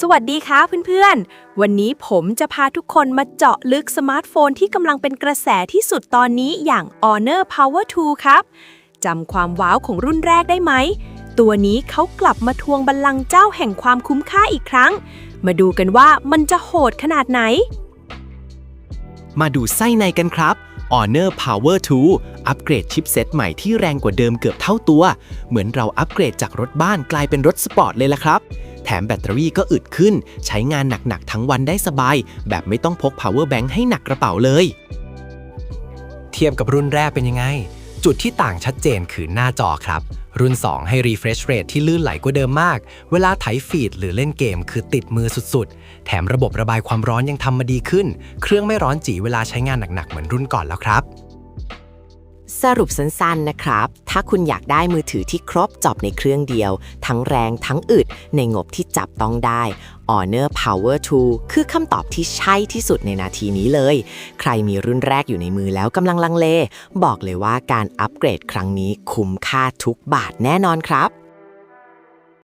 สวัสดีค่ะเพื่อนๆ วันนี้ผมจะพาทุกคนมาเจาะลึกสมาร์ทโฟนที่กำลังเป็นกระแสที่สุดตอนนี้อย่าง Honor Power 2 ครับ จำความว้าวของรุ่นแรกได้ไหม ตัวนี้เขากลับมาทวงบัลลังก์เจ้าแห่งความคุ้มค่าอีกครั้ง มาดูกันว่ามันจะโหดขนาดไหน มาดูไส้ในกันครับ Honor Power 2 อัปเกรดชิปเซตใหม่ที่แรงกว่าเดิมเกือบเท่าตัว เหมือนเราอัปเกรดจากรถบ้านกลายเป็นรถสปอร์ตเลยละครับ แถมแบตเตอรี่ก็อึดขึ้น ใช้งานหนักๆทั้งวันได้สบาย แบบไม่ต้องพก power bank ให้หนักกระเป๋าเลย เทียบกับรุ่นแรกเป็นยังไง จุดที่ต่างชัดเจนคือหน้าจอครับ รุ่น 2 ให้ refresh rate ที่ลื่นไหลกว่าเดิมมาก เวลาไถฟีดหรือเล่นเกมคือติดมือสุดๆ แถมระบบระบายความร้อนยังทำมาดีขึ้น เครื่องไม่ร้อนจีเวลาใช้งานหนักๆเหมือนรุ่นก่อนแล้วครับ สรุปสั้นๆนะครับ ถ้าคุณอยากได้มือถือที่ครบจอบในเครื่องเดียว ทั้งแรงทั้งอึด ในงบที่จับต้องได้ Honor Power 2 คือคำตอบที่ใช่ที่สุดในนาทีนี้เลย ใครมีรุ่นแรกอยู่ในมือแล้วกำลังลังเล บอกเลยว่าการอัปเกรดครั้งนี้คุ้มค่าทุกบาทแน่นอนครับ